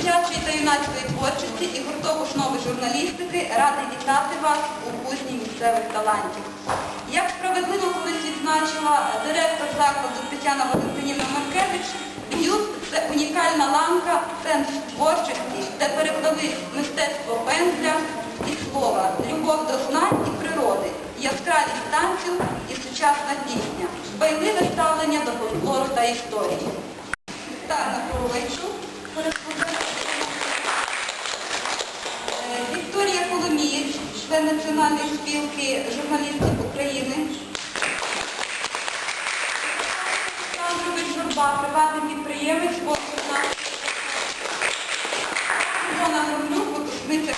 дитячої та юнацької творчості і гурток основи журналістики радий вітати вас у кузні місцевих талантів. Як справедливо колись відзначила директор закладу Тетяна Валентинівна Маркевич, б'юст – це унікальна ланка, центр творчості, де переплили мистецтво пензля і слова, любов до знань і природи, яскравість танцю і сучасна пісня, байливе ставлення до фольклору та історії. Вітаю Коровайчук, член Національної спілки журналістів України. Олександрович Журба, приватний підприємець, спонсор. Івана Горнюк, випускниця.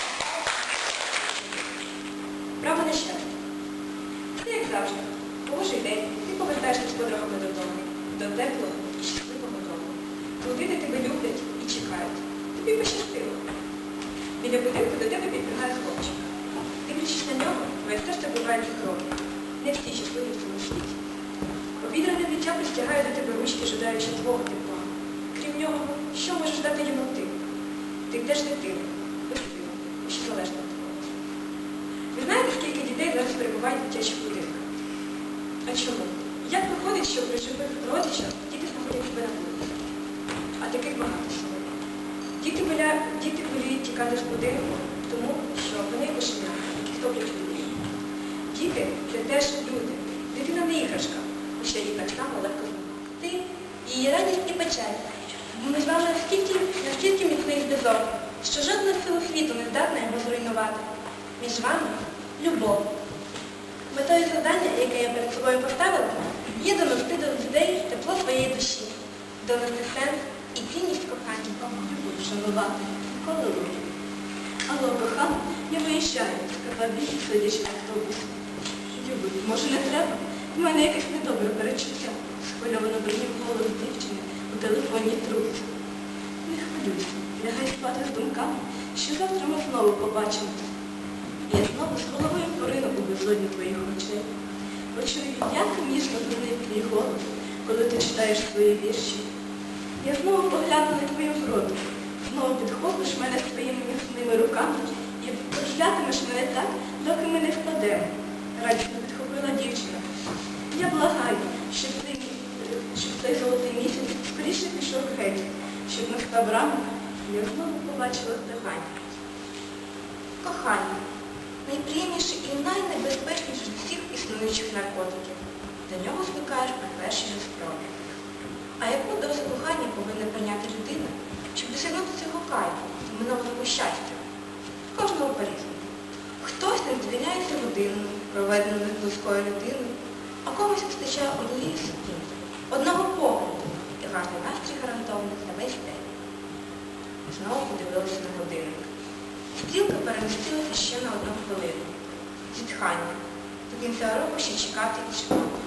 Право на щастя. Це як завжди. Божий день, ти повертаєшся з подругами додому. До теплого щасливого дому. Родини тебе люблять і чекають. Тобі пощастило. Біля будинку до тебе підбігає хлопчик. Дивлячись на нього, твоє серце бувають крові. Не всі щасливі в цьому світі. Обідрене дитя простягає до тебе ручки, жадаючи твого тепла. Крім нього, що можеш дати йому ти? Ти теж дитина, безсила, що залежна від твого. Ви знаєте, скільки дітей зараз перебувають в дитячих будинках? А чому? Як виходить, що при живих родичах діти знаходять себе на вулиці? А таких багато сьогодні. Діти, воліють тікати з будинку, тому що вони кошеня, які топлять. Діти це теж люди. Дитина не іграшка, хоча її само легко зламати. Ти її радість і печаль. Ми з вами настільки, настільки міцний зв'язок, що жодна сила світу не здатна його зруйнувати. Між вами любов. Метою завдання, яке я перед собою поставила, є донести до людей тепло своєї душі, донести сенс і цінність кохання. Шанувати. Коли? Алло, кохана, я виїжджаю, сказав більше сидячи в автобусі. Любить, може не треба? У мене якесь недобре перечуття. Схвильовано бринів голос дівчини у телефонній трубці. Не хвилюйся, лягай спати з думками, що завтра ми знову побачимося. Я знову з головою порину у безодні твоїх очей. Почую, як ніжно звучить твій голос, коли ти читаєш свої вірші. Я знову погляну на твою вроду, знову підхопиш мене і прожлятимеш так, доки ми не впадемо. Радісно підхопила дівчина. Я благаю, щоб цей, щоб цей золотий місяць скоріше пішов геть, щоб не став ранок, і я знову побачила кохання. Кохання найприємніший і найнебезпечніший з всіх існуючих наркотиків. До нього звикаєш при першій же спробі. А яку дозу кохання повинна прийняти людина, щоб досягнути цього кайфу, минулого щастя? Кожного по-різному. Хтось не звільняється годиною, проведеною з близькою людиною, а комусь вистачає однієї секунди, одного погляду і гарний настрій гарантований на весь день. Знову подивилася на годинник. Стрілка перемістилася ще на одну хвилину. Зітхання. До кінця року ще чекати і чекати.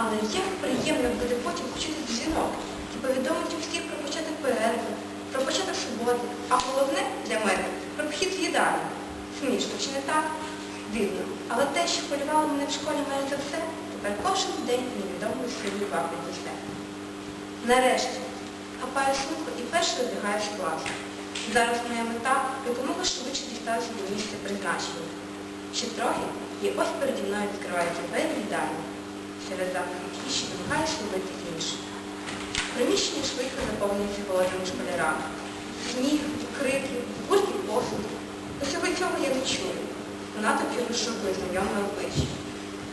Але як приємно буде потім почути дзвінок і повідомити всіх про початок перерви, про початок суботи, а головне для мене про вхід в їдальню. Смішно, не так? Дивно. Але те, що хвилювало мене в школі майже за все, тепер кожен день невідомою силою вабить до себе. Нарешті, хапаю сумку і перше вибігаю з класу. Зараз моя мета якомога швидше дістатися до місця призначення. Ще трохи, і ось переді мною відкриваються двері їдальні. Серед запахів тіші намагаюся робити інше. Приміщення швидко заповнюється голодними школярами. Сміх, крики, гуркіт посуду. Усього цього я не чую. У натовпі розшукує знайоме обличчя.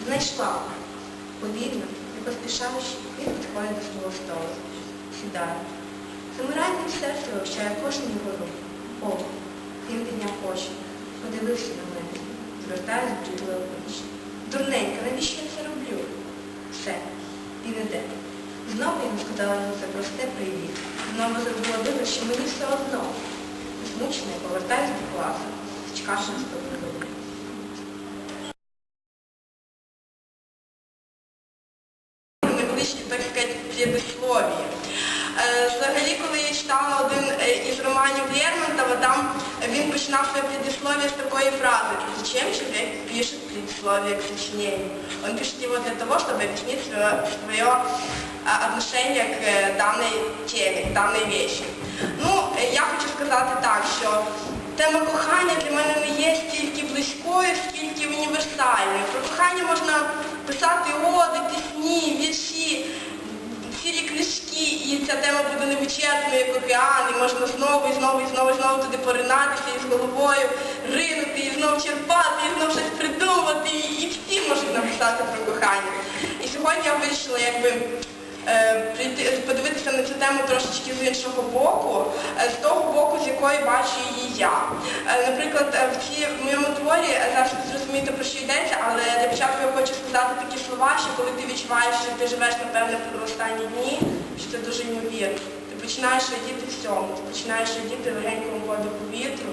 Знайшла. Повільно, не поспішаючи, він підходить до свого столу. Сідає. Замиранням серця вивчає кожен його рух. О, він підняв очі, подивився на мене, звертає збрідле обличчя. Дурненька, навіщо я це роблю? Все, він іде. Знову не сказала йому це просте привіт. Знову зробила вигляд, що мені все одно. Змучена, я повертаюся до класу, сказати. Е, Взагалі, коли я читала один е, із романів Лермонтова, там він починав своє предисловие з такої фрази «Зачем человек пишет предисловие к сочинению?» Он пишет его для того, чтобы объяснить свое, свое отношение к е, даній темі, к даній вещи. Ну, я хочу сказати так, що тема кохання для мене не є стільки близькою, скільки універсальною. Про кохання можна писати оди, пісні, вірші, цілі книжки, і ця тема буде невичерпною, як океан, і можна знову і знову і знову і знову туди поринатися і з головою ринути, і знову черпати, і знову щось придумати, і, всі можуть написати про кохання. І сьогодні я вирішила якби подивитися на цю тему трошечки з іншого боку, е, з того боку, з якої бачу її я. Е, Наприклад, е, в, в моєму творі е, зараз ви зрозумієте, про що йдеться, але для початку я хочу сказати такі слова, що коли ти відчуваєш, що ти живеш, напевне, про останні дні, що це дуже ймовірно. Ти починаєш радіти всьому, ти починаєш радіти легенькому подиху вітру,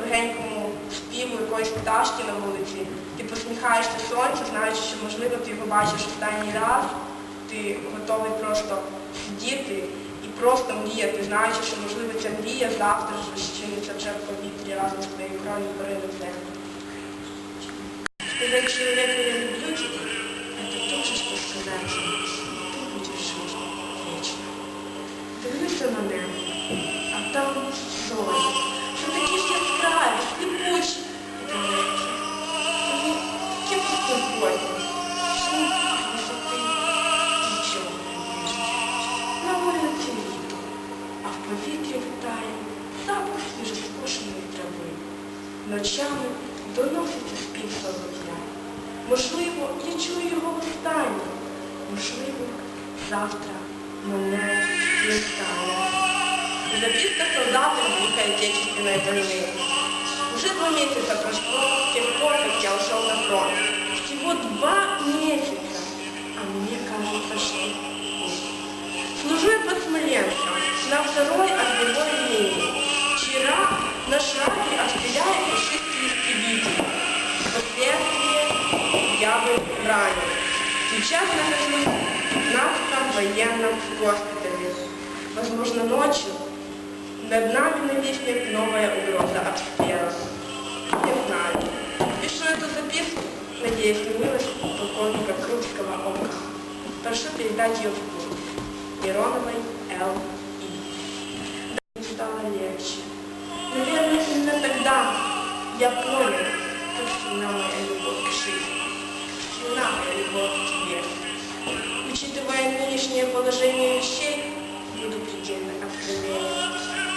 легенькому співу якоїсь пташки на вулиці. Ти посміхаєшся сонцю, знаючи, що можливо ти його бачиш останній раз, ти готовий просто сидіти і просто мріяти, знаючи, що можливо ця мрія завтра розчиниться вже в повітрі разом з твоєю кров'ю в землю. Сказать человеку не. Записка солдата Великой Отечественной войны. Уже два месяца прошло с тех пор, как я ушел на фронт. Всего два месяца, а мне кажется, что. Служу я под Смоленском, на второй огневой линии. Вчера на шаге обстреляли фашистские истребители. Впоследствии я был ранен. Сейчас нахожусь в 15 военном госпитале. Возможно, ночью над нами нависнет новая угроза обстрела. Не знаю. Пишу эту записку, надеясь на милость полковника Крупского ОК. Прошу передать ее в клуб. Мироновой Л. И. Да, стало легче. Наверное, именно тогда я понял, как сильна моя любовь к жизни, сильна моя любовь к тебе. Учитывая нынешнее положение вещей, буду предельно откровенен.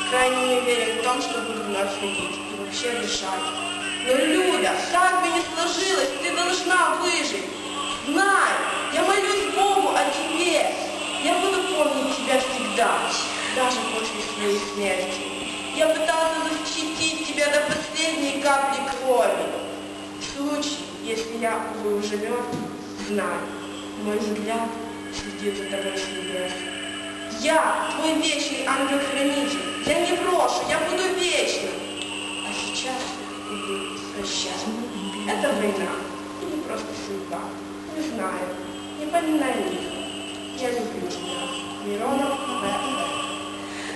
Крайне не уверен в том, что буду вновь ходить и вообще дышать. Но, Люда, как бы ни сложилось, ты должна выжить. Знай, я молюсь Богу о тебе. Я буду помнить тебя всегда, даже после своей смерти. Я пытался защитить тебя до последней капли крови. В случае, если я буду уже мертв, знай, мой взгляд следит за тобой с небес. Я твой вечный ангел-хранитель. Я не брошу, я буду вечным. А сейчас иди прощай. Это война. Или просто судьба. Не знаю. Не поминай лихо. Я люблю тебя. Миронов В.В.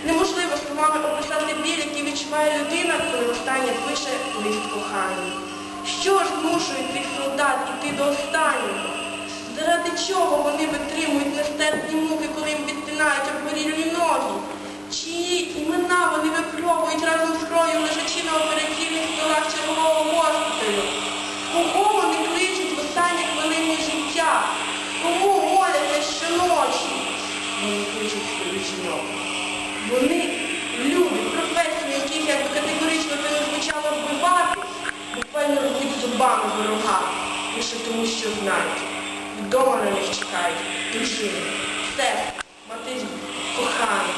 Неможливо словами описати біль, який відчуває людина, коли останнє пише лист кохання. Що ж змушує цих солдат іти до останнього? Заради чого вони витримують нестерпні муки, коли їм відтинають обгорілі ноги? Чиї імена вони випробують разом з кров'ю, лежачи на операційних столах чергового госпіталю? Кого вони кличуть в останні хвилини життя? Кому моляться щоночі? Вони кличуть жінок. Вони люди, професії, яких як би категорично це не звучало вбивати, буквально рвуть зубами ворога, лише тому, що знають. Вдома на них чекають дружини, сестри, матері, кохані.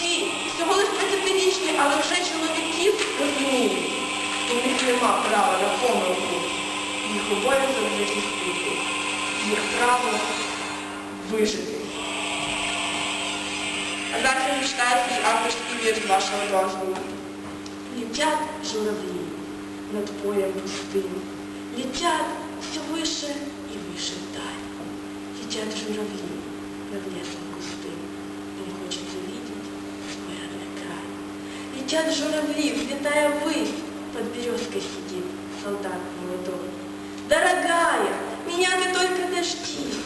Ті, всього лиш 20-річні, але вже чоловіків розуміють. У них нема права на помилку. Їх обов'язок захистити. Їх право вижити. А далі читаю свій авторський вірш вашого дозволу. Летят журавли над полем пустым, Летят все выше Чат журавлі невнятно густим, Він хочет завидеть свой родной край. Летят журавли, взлетая ввысь, Под березкой сидит солдат молодой. Дорогая, меня ты только дождись,